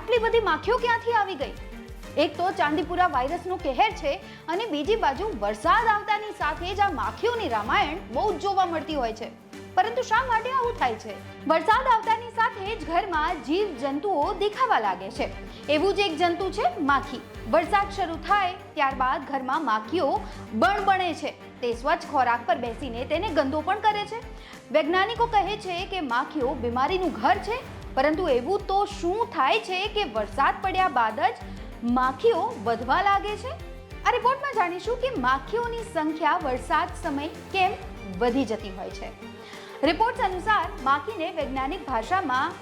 બધી માખીઓ ક્યાંથી આવી ગઈ? એક તો ચાંદીપુરા વાયરસનો કહેર છે અને બીજી બાજુ વરસાદ આવતાની સાથે જ આ માખીઓની રામાયણ બહુ જ જોવા મળતી હોય છે. પરંતુ શા માટે આવું થાય છે? વરસાદ આવતાની સાથે જ ઘરમાં જીવ જંતુઓ દેખાવા લાગે છે. એવું જ એક જંતુ છે, માખી. વરસાદ શરૂ થાય ત્યારબાદ ઘરમાં માખીઓ બણ બને છે. તે સ્વચ્છ ખોરાક પર બેસીને તેને ગંદો પણ કરે છે. વૈજ્ઞાનિકો કહે છે કે માખીઓ બીમારીનું ઘર છે પરંતુ એવું તો શું થાય છે કે વરસાદ પડ્યા બાદ જ માખીઓ વધવા લાગે છે? આ રિપોર્ટમાં જાણીશું કે માખીઓની સંખ્યા વરસાદ સમય કેમ વધી જતી હોય છે. રિપોર્ટ્સ અનુસાર માખીને વૈજ્ઞાનિક ભાષામાં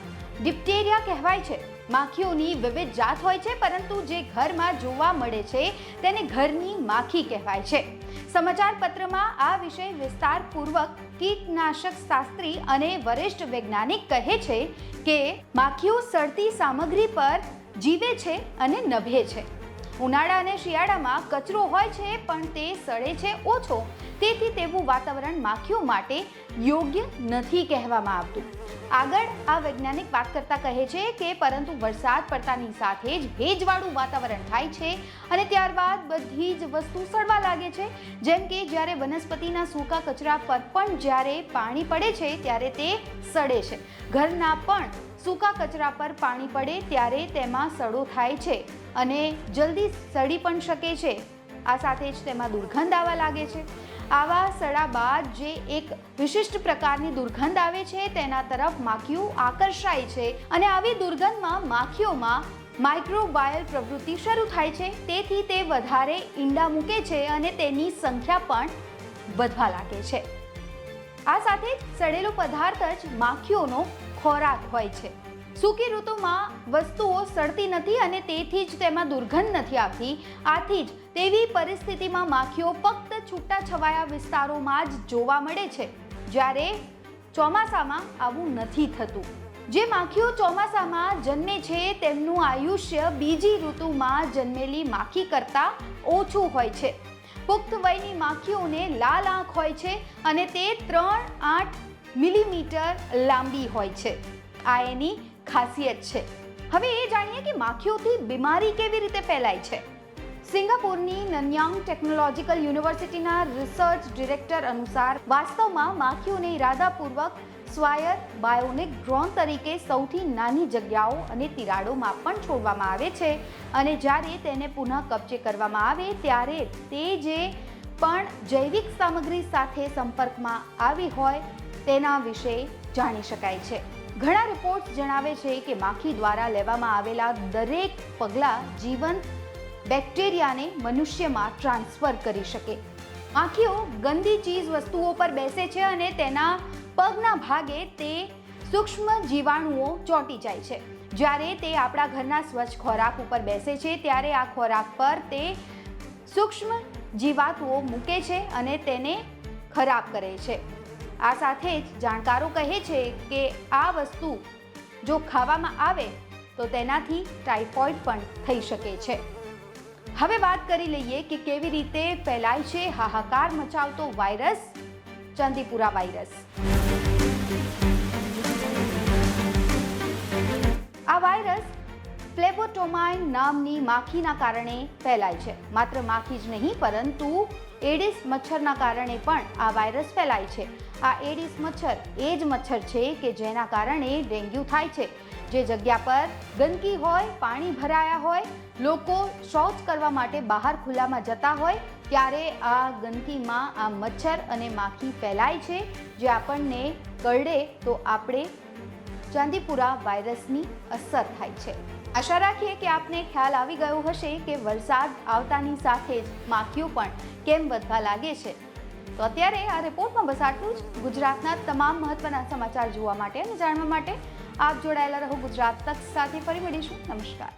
ડિપ્ટેરિયા કહેવાય છે. માખીઓની વિવિધ જાત હોય છે, પરંતુ જે ઘરમાં જોવા મળે છે તેને ઘરની માખી કહેવાય છે. સમાચાર પત્રમાં આ વિષય વિસ્તારપૂર્વક કીટનાશક શાસ્ત્રી અને વરિષ્ઠ વૈજ્ઞાનિક કહે છે કે, માખીઓ સડતી સામગ્રી પર જીવે છે અને નભે છે. ઉનાળા અને શિયાળામાં કચરો હોય છે, પણ તે સડે છે ઓછો. તેથી તેવું વાતાવરણ માખીઓ માટે યોગ્ય નથી કહેવામાં આવતું. આગળ આ વૈજ્ઞાનિક વાત કરતા કહે છે કે પરંતુ વરસાદ પડતાની સાથે જ ભેજવાળું વાતાવરણ થાય છે અને ત્યારબાદ બધી જ વસ્તુ સડવા લાગે છે. જેમ કે જ્યારે વનસ્પતિના સૂકા કચરા પર પણ જ્યારે પાણી પડે છે, ત્યારે તે સડે છે. ઘરના પણ સૂકા કચરા પર પાણી પડે, ત્યારે તેમાં સડો થાય છે. અને જલ્દી સડી પણ શકે છે. આ સાથે જ તેમાં દુર્ગંધ આવવા લાગે છે. આવા સડા બાદ જે એક વિશિષ્ટ પ્રકારની દુર્ગંધ આવે છે, તેના તરફ માખીઓ આકર્ષાય છે અને આવી દુર્ગંધમાં માખીઓમાં માઇક્રોબાયલ પ્રવૃત્તિ શરૂ થાય છે. તેથી તે વધારે ઈંડા મૂકે છે અને તેની સંખ્યા પણ વધવા લાગે છે. આ સાથે સડેલો પદાર્થ જ માખીઓનો ખોરાક હોય છે. સૂકી ઋતુમાં વસ્તુઓ સડતી નથી અને તેથી જ તેમાં દુર્ગંધ નથી આવતી. આથી જ તેવી પરિસ્થિતિમાં માખીઓ ફક્ત છૂટા છવાયા વિસ્તારોમાં જ જોવા મળે છે. જ્યારે ચોમાસામાં આવું નથી થતું. જે માખીઓ ચોમાસામાં જન્મે છે, તેમનું આયુષ્ય બીજી ઋતુમાં જન્મેલી માખી કરતાં ઓછું હોય છે. પુખ્ત વયની માખીઓને લાલ આંખ હોય છે અને તે ત્રણ આઠ મિલીમીટર લાંબી હોય છે. આ એની ખાસિયત છે. હવે એ જાણીએ કે માખીઓથી બીમારી કેવી રીતે ફેલાય છે. સિંગાપુરની નન્યાંગ ટેકનોલોજીકલ યુનિવર્સિટીના રિસર્ચ ડિરેક્ટર અનુસાર વાસ્તવમાં માખીઓને ઇરાદાપૂર્વક સ્વાયર બાયોનિક ડ્રોન તરીકે સૌથી નાની જગ્યાઓ અને તિરાડોમાં પણ છોડવામાં આવે છે અને જ્યારે તેને પુનઃ કબજે કરવામાં આવે ત્યારે તે જે પણ જૈવિક સામગ્રી સાથે સંપર્કમાં આવી હોય તેના વિશે જાણી શકાય છે. ઘણા રિપોર્ટ્સ જણાવે છે કે માખી દ્વારા લેવામાં આવેલા દરેક પગલાં જીવંત બેક્ટેરિયાને મનુષ્યમાં ટ્રાન્સફર કરી શકે. માખીઓ ગંદી ચીજ વસ્તુઓ પર બેસે છે અને તેના પગના ભાગે તે સૂક્ષ્મ જીવાણુઓ ચોંટી જાય છે. જ્યારે તે આપણા ઘરના સ્વચ્છ ખોરાક ઉપર બેસે છે, ત્યારે આ ખોરાક પર તે સૂક્ષ્મ જીવાતુઓ મૂકે છે અને તેને ખરાબ કરે છે. આ સાથે જ જાણકારો કહે છે કે આ વસ્તુ જો ખાવામાં આવે તો તેનાથી ટાઇફોઇડ પણ થઈ શકે છે. હવે વાત કરી લઈએ કે કેવી રીતે ફેલાય છે હાહાકાર મચાવતો વાયરસ, ચાંદીપુરા વાયરસ. આ વાયરસ ફ્લેબોટોમાઇન નામની માખીના કારણે ફેલાય છે. માત્ર માખી જ નહીં, પરંતુ એડિસ મચ્છરના કારણે પણ આ વાયરસ ફેલાય છે. આ એડિસ મચ્છર એ જ મચ્છર છે કે જેના કારણે ડેન્ગ્યુ થાય છે. જે જગ્યા પર ગંદકી હોય, પાણી ભરાયા હોય, લોકો શૌચ કરવા માટે બહાર ખુલ્લામાં જતા હોય, ત્યારે આ ગંદકીમાં આ મચ્છર અને માખી ફેલાય છે. જે આપણને કરડે તો આપણે ચાંદીપુરા વાયરસની અસર થાય છે. આશા રાખીએ કે આપને ખ્યાલ આવી ગયો હશે કે વરસાદ આવતાની સાથે જ માખીઓ પણ કેમ વધવા લાગે છે. તો અત્યારે આ રિપોર્ટમાં બસ આટલું જ. ગુજરાતના તમામ મહત્વના સમાચાર જોવા માટે અને જાણવા માટે આપ જોડાયેલા રહો ગુજરાત તક સાથે. ફરી મળીશું. નમસ્કાર.